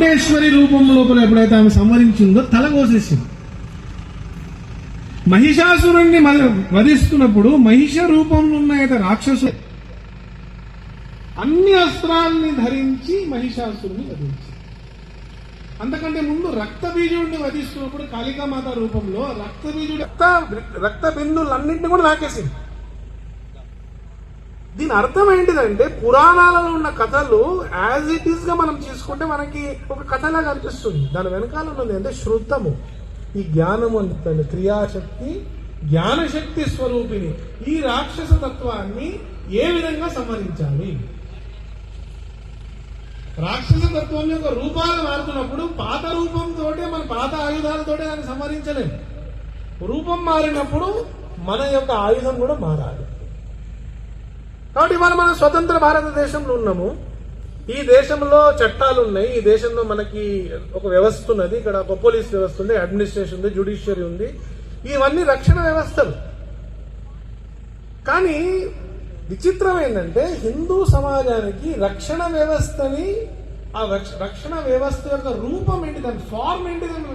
చాముండేశ్వరి రూపం లోపల ఎప్పుడైతే ఆమె సంవరించిందో తల కోసేసింది. మహిషాసురుణ్ణి వధిస్తున్నప్పుడు మహిష రూపంలో ఉన్న అయితే రాక్షసు అన్ని అస్త్రాల్ని ధరించి మహిషాసురుని వధించి అంతకంటే ముందు రక్త బీజుడిని వధిస్తున్నప్పుడు కాళికామాత రూపంలో రక్త బీజుడు రక్త రక్త బిందువులన్నింటినీ కూడా నాకేసింది దీని అర్థం ఏంటిదంటే పురాణాలలో ఉన్న కథలు యాజ్ ఇట్ ఈస్గా మనం తీసుకుంటే మనకి ఒక కథలాగా అనిపిస్తుంది. దాని వెనకాల ఉన్నది అంటే శృతము. ఈ జ్ఞానము అంటే క్రియాశక్తి జ్ఞానశక్తి స్వరూపిణి. ఈ రాక్షస తత్వాన్ని ఏ విధంగా సంహరించాలి? రాక్షస తత్వం యొక్క రూపాలు మారుతున్నప్పుడు పాత రూపంతో మన పాత ఆయుధాలతో దాన్ని సంహరించలేము రూపం మారినప్పుడు మన యొక్క ఆయుధం కూడా మారాలి. కాబట్టి ఇవాళ మనం స్వతంత్ర భారతదేశంలో ఉన్నాము. ఈ దేశంలో చట్టాలు ఉన్నాయి. ఈ దేశంలో మనకి ఒక వ్యవస్థ ఉన్నది. ఇక్కడ ఒక పోలీస్ వ్యవస్థ ఉంది అడ్మినిస్ట్రేషన్ ఉంది జ్యుడిషియరీ ఉంది. ఇవన్నీ రక్షణ వ్యవస్థలు. కానీ విచిత్రం ఏంటంటే హిందూ సమాజానికి రక్షణ వ్యవస్థని ఆ రక్షణ వ్యవస్థ యొక్క రూపం ఏంటి దాని ఫార్మ్ ఏంటి దాని